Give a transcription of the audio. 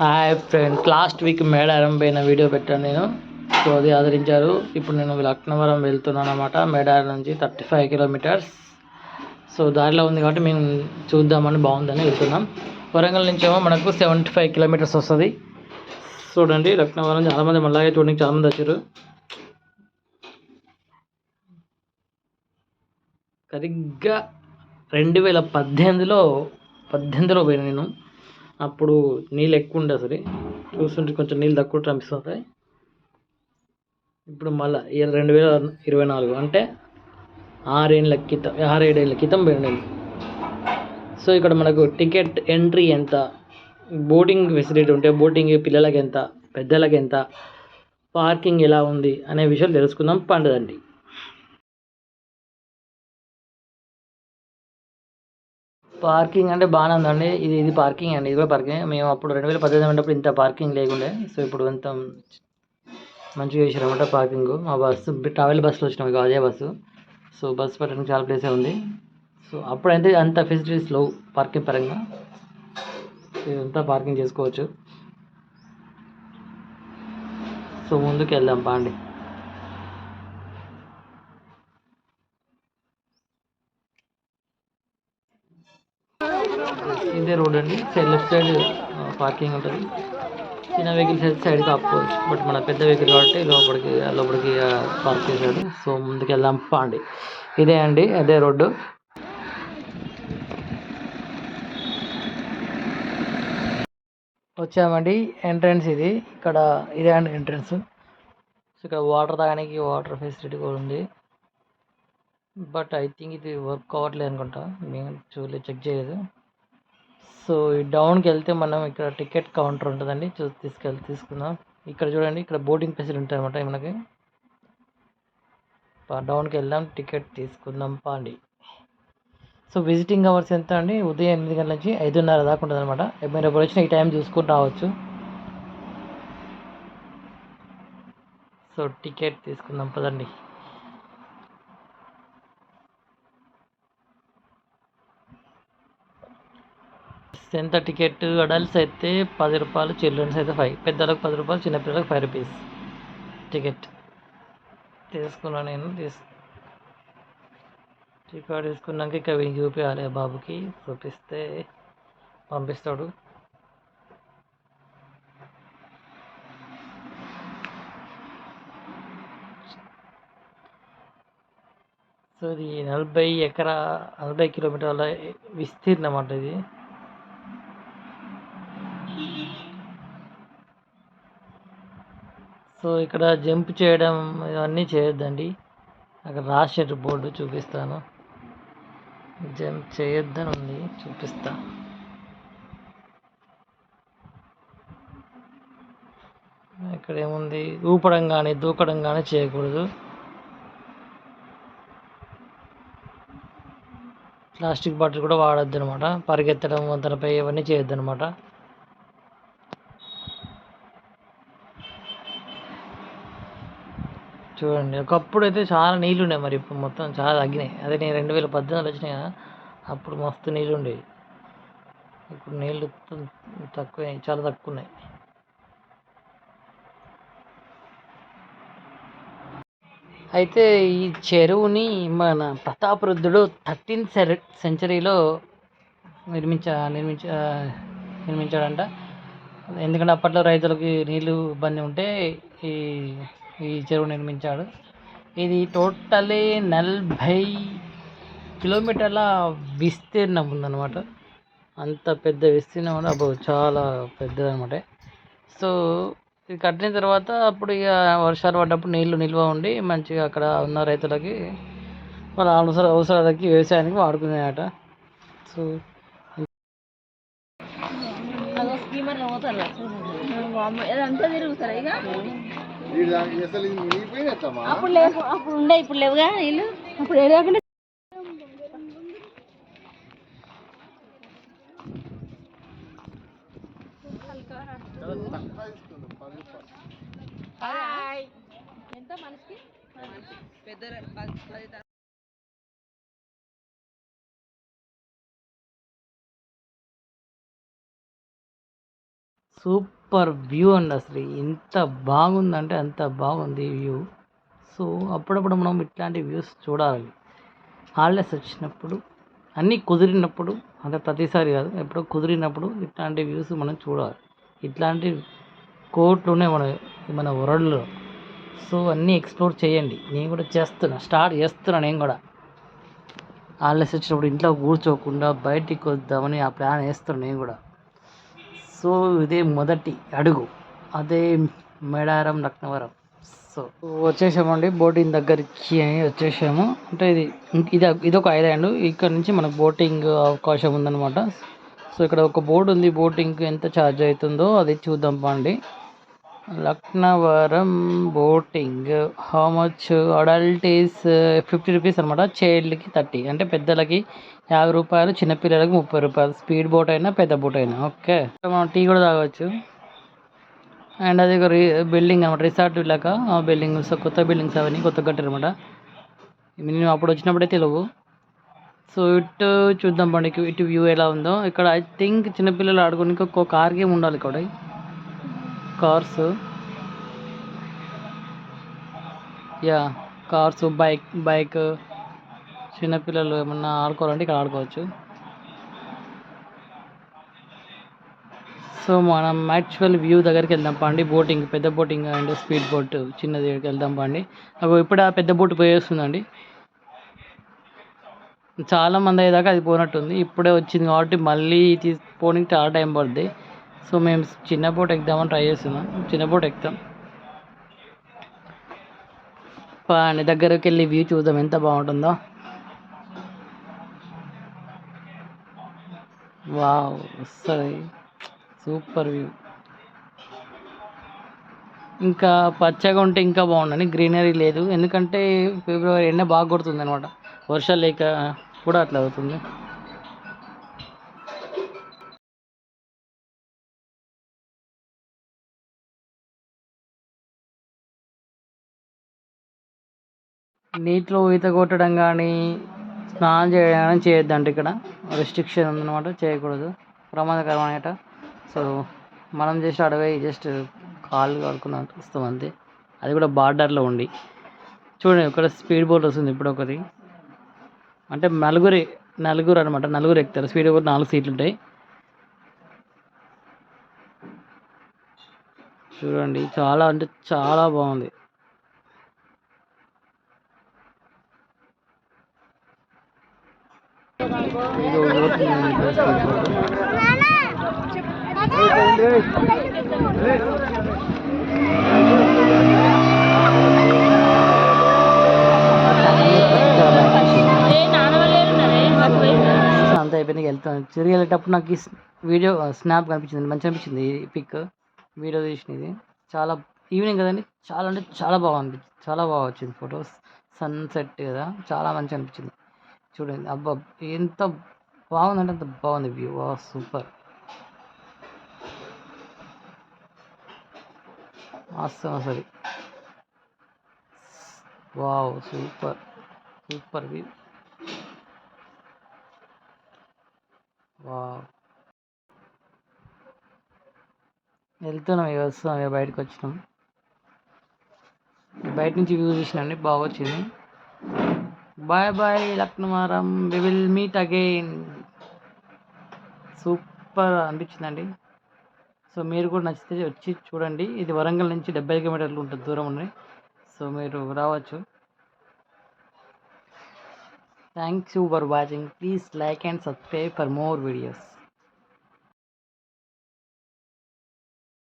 Hi friends last week Medaram పోయిన video పెట్టాను నేను. సో అది ఆదరించారు. ఇప్పుడు నేను లక్నవరం వెళ్తున్నాను అనమాట మేడారం నుంచి థర్టీ ఫైవ్ కిలోమీటర్స్ సో దారిలో ఉంది కాబట్టి మేము చూద్దామని బాగుందని వెళ్తున్నాం. వరంగల్ నుంచి ఏమో మనకు సెవెంటీ ఫైవ్ కిలోమీటర్స్ వస్తుంది. చూడండి లక్నవరం చాలామంది మళ్ళీ చూడండి చాలామంది వచ్చారు. సరిగ్గా రెండు వేల పద్దెనిమిదిలో పద్దెనిమిదిలో పోయినా నేను. అప్పుడు నీళ్ళు ఎక్కువ ఉండే అసలు చూస్తుంటే కొంచెం నీళ్ళు తక్కువ అనిపిస్తుంది. ఇప్పుడు మళ్ళీ రెండు వేల ఇరవై నాలుగు అంటే ఆరేళ్ళ క్రితం ఆరేడేళ్ళ క్రితం పోయినాయి సో ఇక్కడ మనకు టికెట్ ఎంట్రీ ఎంత? బోటింగ్ ఫెసిలిటీ ఉంటే బోటింగ్ పిల్లలకి ఎంత? పెద్దలకి ఎంత? పార్కింగ్ ఎలా ఉంది? అనే విషయాలు తెలుసుకుందాం. పండదండి పార్కింగ్ అంటే బాగానే ఉందండి. ఇది ఇది పార్కింగ్ అండి. ఇది కూడా పార్కింగ్. మేము అప్పుడు రెండు వేల పద్దెనిమిది ఉన్నప్పుడు ఇంత పార్కింగ్ లేకుండే. సో ఇప్పుడు ఇంత మంచిగా చేశారు అనమాట పార్కింగ్. మా బస్సు ట్రావెల్ బస్సులో వచ్చినాం ఇక అదే బస్సు. సో బస్సు పెట్టడానికి చాలా ప్లేసే ఉంది. సో అప్పుడైతే అంత ఫెసిలిటీస్లో పార్కింగ్ పరంగా. ఇదంతా పార్కింగ్ చేసుకోవచ్చు. సో ముందుకు వెళ్దాం పాండి. ఇదే రోడ్ అండి. సైడ్ లెఫ్ట్ సైడ్ పార్కింగ్ ఉంటుంది. చిన్న వెహికల్స్ అయితే సైడ్కి ఆపుకోవచ్చు. బట్ మన పెద్ద వెహికల్ కాబట్టి లోపలికి లోపలికి పార్క్ చేశాడు. సో ముందుకు వెళ్దాం పాండి. ఇదే అండి అదే రోడ్డు. వచ్చామండి. ఎంట్రన్స్ ఇది. ఇక్కడ ఇదే అండి ఎంట్రన్స్. సో ఇక్కడ వాటర్ తాగడానికి వాటర్ ఫెసిలిటీ కూడా ఉంది. బట్ ఐ థింక్ ఇది వర్క్ అవ్వట్లేదు అనుకుంటా. మేము చూడలేదు చెక్ చేయలేదు. సో ఈ డౌన్కి వెళ్తే మనం ఇక్కడ టికెట్ కౌంటర్ ఉంటుందండి. చూ తీసుకెళ్ళి తీసుకుందాం. ఇక్కడ చూడండి ఇక్కడ బోర్డింగ్ ఫెసిలిటీ ఉంటుంది అనమాట మనకి. డౌన్కి వెళ్దాం టికెట్ తీసుకుందాం పాండి. సో విజిటింగ్ అవర్స్ ఎంత అండి? ఉదయం ఎనిమిది గంటల నుంచి ఐదున్నర దాకా ఉంటుంది అనమాట మీరు ఎప్పుడు వచ్చిన ఈ టైం చూసుకుని రావచ్చు. సో టికెట్ తీసుకుందాం పదండి. ఎంత టికెట్? అడల్ట్స్ అయితే పది రూపాయలు చిల్డ్రన్స్ అయితే ఫైవ్. పెద్దలకు పది రూపాయలు చిన్నపిల్లలకు ఫైవ్ రూపీస్ టికెట్. తీసుకున్నాను నేను తీసు టికెట్ తీసుకున్నాక ఇక వీనికి చూపించాలి బాబుకి. చూపిస్తే పంపిస్తాడు. సో ఇది నలభై ఎకరా నలభై కిలోమీటర్ల విస్తీర్ణం అంట ఇది. సో ఇక్కడ జంప్ చేయడం ఇవన్నీ చేయొద్దండి. అక్కడ రాసేట బోర్డు చూపిస్తాను. జంప్ చేయొద్దని ఉంది చూపిస్తా. ఇక్కడ ఏముంది? ఊపడం కానీ దూకడం కానీ చేయకూడదు. ప్లాస్టిక్ బాటిల్ కూడా వాడద్దు అనమాట పరిగెత్తడం వంతనపై ఇవన్నీ చేయొద్దు అనమాట చూడండి. ఒకప్పుడు అయితే చాలా నీళ్ళు ఉన్నాయి మరి ఇప్పుడు మొత్తం చాలా తగ్గినాయి. అదే నేను రెండు వేల పద్దెనిమిదిలో వచ్చినాయి కదా అప్పుడు మస్తు నీళ్ళు ఉండేవి ఇప్పుడు నీళ్ళు తక్కువ చాలా తక్కువ ఉన్నాయి అయితే ఈ చెరువుని మన ప్రతాపరుద్ధుడు థర్టీన్త్ సెంచరీలో నిర్మించ నిర్మించ నిర్మించాడంట. ఎందుకంటే అప్పట్లో రైతులకి నీళ్ళు ఇబ్బంది ఉంటే ఈ ఈ చెరువు నిర్మించాడు. ఇది టోటలీ నలభై కిలోమీటర్ల విస్తీర్ణం ఉందన్నమాట. అంత పెద్ద విస్తీర్ణం అంటే అప్పుడు చాలా పెద్దదనమాట సో ఇది కట్టిన తర్వాత అప్పుడు ఇక వర్షాలు పడ్డప్పుడు నీళ్ళు నిల్వ ఉండి మంచిగా అక్కడ ఉన్న రైతులకి వాళ్ళ అవసర అవసరాలకి వ్యవసాయానికి వాడుకునేట సో అప్పుడు లేవు అప్పుడు ఉండే ఇప్పుడు లేవుగా నీళ్ళు అప్పుడు ఏడవకుండా ఎంత మనిషికి? సూపర్ వ్యూ అండి అసలు. ఎంత బాగుందంటే అంత బాగుంది వ్యూ. సో అప్పుడప్పుడు మనం ఇట్లాంటి వ్యూస్ చూడాలి. హాలిడేస్ వచ్చినప్పుడు అన్నీ కుదిరినప్పుడు అంటే ప్రతిసారి కాదు ఎప్పుడో కుదిరినప్పుడు ఇట్లాంటి వ్యూస్ మనం చూడాలి. ఇట్లాంటి కోట్లునే మన మన వరల్డ్లో. సో అన్నీ ఎక్స్ప్లోర్ చేయండి. నేను కూడా చేస్తున్నా స్టార్ట్ చేస్తున్నా నేను కూడా. హాలిడేస్ వచ్చినప్పుడు ఇంట్లో కూర్చోకుండా బయటికి వద్దామని ఆ ప్లాన్ వేస్తున్నాను నేను కూడా. సో ఇదే మొదటి అడుగు. అదే మేడారం లక్నవరం సో వచ్చేసామండి బోటింగ్ దగ్గరికి వచ్చేసాము. అంటే ఇది ఇది ఇది ఒక ఐలాండ్. ఇక్కడ నుంచి మనకు బోటింగ్ అవకాశం ఉందన్నమాట. సో ఇక్కడ ఒక బోర్డు ఉంది బోటింగ్కి ఎంత ఛార్జ్ అవుతుందో అది చూద్దాం పండి Laknavaram boating. How much adult is fifty rupees అనమాట చైల్డ్కి థర్టీ అంటే పెద్దలకి యాభై రూపాయలు చిన్నపిల్లలకి ముప్పై రూపాయలు. స్పీడ్ బోట్ అయినా పెద్ద బోట్ అయినా. ఓకే మనం టీ కూడా తాగొచ్చు. అండ్ అది ఒక బిల్డింగ్ అనమాట రిసార్ట్ వెళ్ళాక ఆ బిల్డింగ్స్ కొత్త బిల్డింగ్స్ అవన్నీ కొత్త కట్టారు అనమాట నేను అప్పుడు వచ్చినప్పుడే తెలియవు. సో ఇటు చూద్దాం పండుగ ఇటు వ్యూ ఎలా ఉందో. ఇక్కడ ఐ థింక్ చిన్నపిల్లలు ఆడుకోనికి ఒక కార్ గేమ్ ఉండాలి ఇక్కడ. Cars. Yeah cars bike bike చిన్నపిల్లలు ఏమన్నా ఆడుకోవాలంటే ఇక్కడ ఆడుకోవచ్చు. సో మనం యాక్చువల్ వ్యూ దగ్గరికి వెళ్దాం పండి. బోటింగ్ పెద్ద బోటింగ్ అండ్ స్పీడ్ బోట్ చిన్నది దగ్గరికి వెళ్దాం పండి. అవి ఇప్పుడు ఆ పెద్ద బోట్ పోయేస్తుందండి. చాలా మంది అయ్యేదాకా అది పోనట్టుంది. ఇప్పుడే వచ్చింది కాబట్టి మళ్ళీ తీసి పోనీకి చాలా టైం పడుతుంది సో మేము చిన్న బోట్ ఎక్కుదామని ట్రై చేస్తున్నాం. చిన్న బోట్ ఎక్కుతాం. పాండి దగ్గరికి వెళ్ళి వ్యూ చూద్దాం ఎంత బాగుంటుందో. వావ్ వస్తుంది సూపర్ వ్యూ. ఇంకా పచ్చగా ఉంటే ఇంకా బాగుండండి గ్రీనరీ లేదు. ఎందుకంటే ఫిబ్రవరి ఎండ బాగా కొడుతుంది అనమాట వర్షాలు లేక కూడా అట్లా అవుతుంది. నీటిలో ఈత కొట్టడం కానీ స్నానం చేయడం కానీ చేయొద్దంట ఇక్కడ. రెస్ట్రిక్షన్ ఉందన్నమాట చేయకూడదు. ప్రమాదకరం అనేట సో మనం జస్ట్ అడవి జస్ట్ కాళ్ళు కడుక్కున్నట్టు వస్తాం అంతే. అది కూడా బార్డర్లో ఉండి. చూడండి ఇక్కడ స్పీడ్ బోట్ వస్తుంది ఇప్పుడు ఒకటి. అంటే నలుగురు నలుగురు అనమాట నలుగురు ఎక్కుతారు. స్పీడ్ బోట్ నాలుగు సీట్లు ఉంటాయి చూడండి చాలా అంటే చాలా బాగుంది ఇది ఒక boat ఉంది ఇక్కడ speed boat. ఏ నాన్న వాళ్ళు ఏడున్నారే? మర్చిపోయిందా? అంతా అయిపోయింది వెళ్తాను. తిరిగి వెళ్ళేటప్పుడు నాకు ఈ వీడియో స్నాప్ కనిపించింది మంచిగా అనిపించింది ఈ పిక్ వీడియో తీసినది చాలా ఈవినింగ్ కదండి? చాలా అంటే చాలా బాగా అనిపించింది. చాలా బాగా వచ్చింది ఫొటోస్ సన్సెట్ కదా చాలా మంచిగా అనిపించింది. చూడండి. అబ్బా ఎంత బాగుందంటే అంత బాగుంది వ్యూ వా సూపర్. అస్సలు అసలు. Wow super. Super view wow వెళ్తున్నాం ఇక వస్తున్నాం ఇక బయటకు వచ్చినాం. బయట నుంచి వ్యూ చూసినండి బాగా వచ్చింది. Bye bye Laknavaram we will meet again super అనిపించిందండి. సో మీరు కూడా నచ్చితే వచ్చి చూడండి. ఇది వరంగల్ నుంచి డెబ్బై కిలోమీటర్లు ఉంటుంది దూరం ఉంది సో మీరు రావచ్చు. Thanks you for watching please like and subscribe for more videos